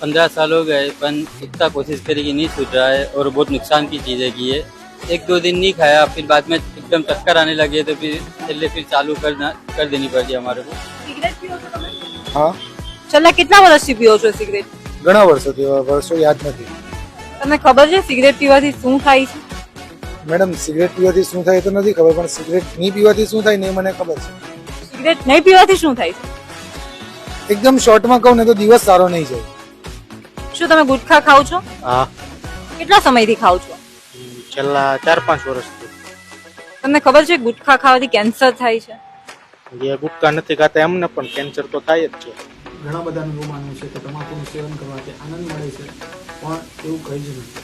पंद्रह साल हो गए पर इतना कोशिश करी कि नहीं छूट रहा है और बहुत नुकसान की चीज़ है कि ये एक दो दिन नहीं खाया फिर बाद में एकदम चक्कर आने लगे तो फिर चलिए फिर चालू करना कर देनी पड़ी हमारे को સિગરેટ પીઓ છો તમે હા છેલ્લા કેટલા વર્ષથી પીઓ છો સિગરેટ ઘણા વર્ષોથી હવે વર્ષો યાદ નથી તમને ખબર છે સિગરેટ પીવાથી શું થાય છે મેડમ સિગરેટ પીવાથી શું થાય એ તો નથી ખબર પણ સિગરેટ નહીં પીવાથી શું થાય ને એ મને ખબર છે સિગરેટ નહીં પીવાથી શું થાય છે એકદમ શોર્ટમાં કહું ને તો દિવસ સારો નહીં જાય શું તમે ગુટખા ખાઓ છો? હા. કેટલા સમયથી ખાઓ છો? છેલ્લા ચાર પાંચ વર્ષથી. તમને ખબર છે ગુટખા ખાવાથી કેન્સર થાય છે? જે ગુટકા નથી ખાતા એમને પણ કેન્સર તો થાય જ છે. ઘણા બધાનું એવું માનવું છે કે તમાકુનું સેવન કરવાથી આનંદ મળે છે પણ એવું કહી જ નથી.